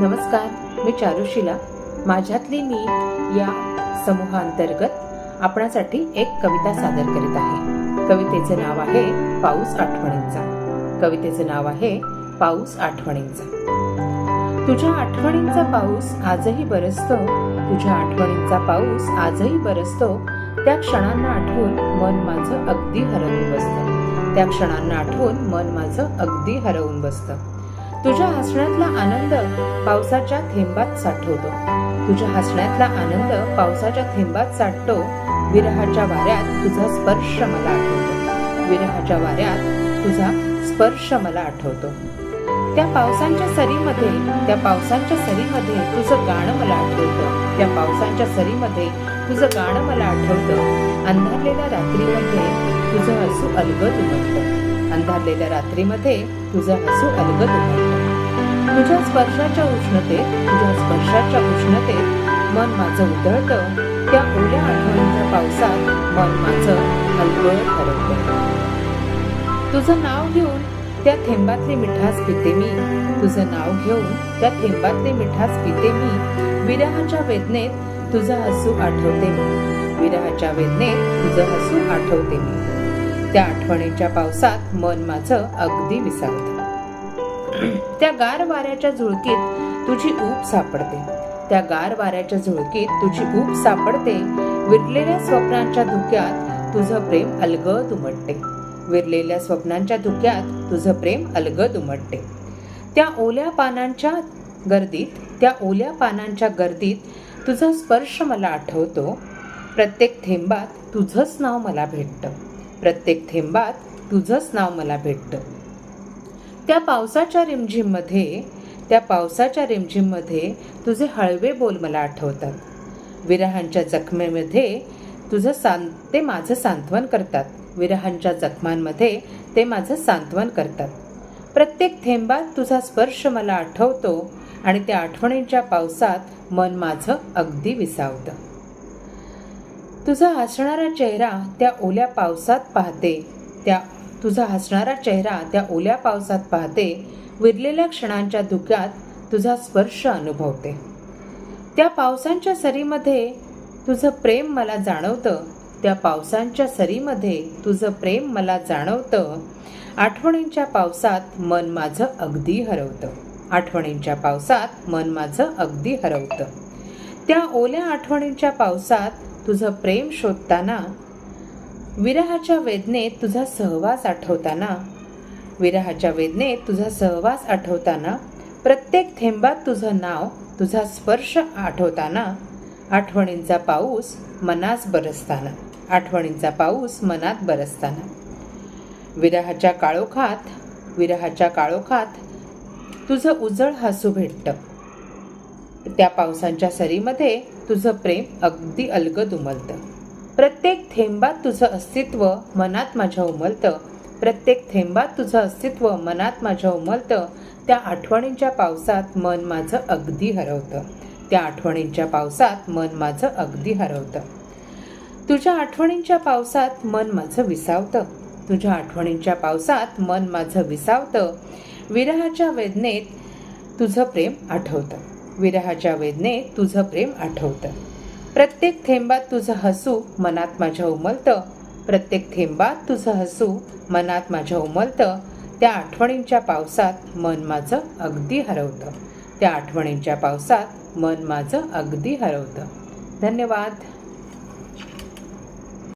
नमस्कार मी चारुशिला. माझ्यातली मी या समूहांतर्गत आपणासाठी एक कविता सादर करीत आहे. कवितेचे नाव आहे पाऊस आठवणींचा. कवितेचे नाव आहे पाऊस आठवणींचा. तुझ्या आठवणींचा पाऊस आजही बरसतो. तुझ्या आठवणींचा पाऊस आजही बरसतो. त्या क्षणांना आठवून मन माझं अगदी हरवून बसतं. त्या क्षणांना आठवून मन माझं अगदी हरवून बसतं. तुझ्या हसण्यातला आनंद पावसाच्या थेंबात साठवतो. तुझ्या हसण्यातला आनंद पावसाच्या थेंबात साठतो. विरहाच्या वाऱ्यात तुझा स्पर्श मला आठवतो. विरहाच्या वाऱ्यात तुझा स्पर्श मला आठवतो. त्या पावसांच्या सरीमध्ये त्या पावसांच्या सरीमध्ये तुझं गाणं मला आठवतं. त्या पावसांच्या सरीमध्ये तुझं गाणं मला आठवतं. अंधारलेल्या रात्रीमध्ये तुझं हसू अलगद उमटतं. अंधारलेल्या रात्रीमध्ये तुझं हसू अलगद उमटतं तुझ्या स्पर्शाच्या उष्णतेत तुझ्या स्पर्शाच्या उष्णतेत मन माझं उधळतं त्या ओल्या आठवणीच्या पावसात मन माझं हलगळ हरवतं तुझं नाव घेऊन त्या थेंबातली मिठास पिते मी. तुझं नाव घेऊन त्या थेंबातली मिठास पिते मी. विरहाच्या वेदनेत तुझं हसू आठवते मी. विरहाच्या वेदनेत तुझं हसू आठवते मी. त्या आठवणीच्या पावसात मन माझं अगदी विसावतं. त्या गार वाऱ्याच्या झुळकीत तुझी ऊब सापडते. त्या गार वाऱ्याच्या झुळकीत तुझी ऊब सापडते. विरलेल्या स्वप्नांच्या धुक्यात तुझं प्रेम अलगद उमटते. विरलेल्या स्वप्नांच्या धुक्यात तुझं प्रेम अलगद उमटते. त्या ओल्या पानांच्या गर्दीत त्या ओल्या पानांच्या गर्दीत तुझा स्पर्श मला आठवतो. प्रत्येक थेंबात तुझंच नाव मला भेटतं. प्रत्येक थेंबात तुझंच नाव मला भेटतं. त्या पावसाच्या रिमझिममध्ये त्या पावसाच्या रिमझिममध्ये तुझे हळवे बोल मला आठवतात. विरहांच्या जखमेमध्ये तुझं सांत ते माझं सांत्वन करतात. विरहांच्या जखमांमध्ये ते माझं सांत्वन करतात. प्रत्येक थेंबात तुझा स्पर्श मला आठवतो आणि त्या आठवणींच्या पावसात मन माझं अगदी विसावतं. तुझा हसणारा चेहरा त्या ओल्या पावसात पाहते. त्या तुझा हसणारा चेहरा त्या ओल्या पावसात पाहते. विरलेल्या क्षणांच्या धुक्यात तुझा स्पर्श अनुभवते. त्या पावसांच्या सरीमध्ये तुझं प्रेम मला जाणवतं. त्या पावसांच्या सरीमध्ये तुझं प्रेम मला जाणवतं. आठवणींच्या पावसात मन माझं अगदी हरवतं. आठवणींच्या पावसात मन माझं अगदी हरवतं. त्या ओल्या आठवणींच्या पावसात तुझं प्रेम शोधताना विरहाच्या वेदनेत तुझा सहवास आठवताना विरहाच्या वेदनेत तुझा सहवास आठवताना प्रत्येक थेंबात तुझं नाव तुझा स्पर्श आठवताना आठवणींचा पाऊस मनास बरसताना आठवणींचा पाऊस मनात बरसताना. विरहाच्या काळोखात विरहाच्या काळोखात तुझं उजळ हसू भेटतं. त्या पावसांच्या सरीमध्ये तुझं प्रेम अगदी अलगद उमलतं. प्रत्येक थेंबात तुझं अस्तित्व मनात माझ्या उमलतं. प्रत्येक थेंबात तुझं अस्तित्व मनात माझ्या उमलतं. त्या आठवणींच्या पावसात मन माझं अगदी हरवतं. त्या आठवणींच्या पावसात मन माझं अगदी हरवतं. तुझ्या आठवणींच्या पावसात मन माझं विसावतं. तुझ्या आठवणींच्या पावसात मन माझं विसावतं. विरहाच्या वेदनेत तुझं प्रेम आठवतं. विरहाच्या वेदनेत तुझं प्रेम आठवतं. प्रत्येक थेंबात तुझं हसू मनात माझ्या उमलतं. प्रत्येक थेंबात तुझं हसू मनात माझ्या उमलतं. त्या आठवणींच्या पावसात मन माझं अगदी हरवतं. त्या आठवणींच्या पावसात मन माझं अगदी हरवतं. धन्यवाद.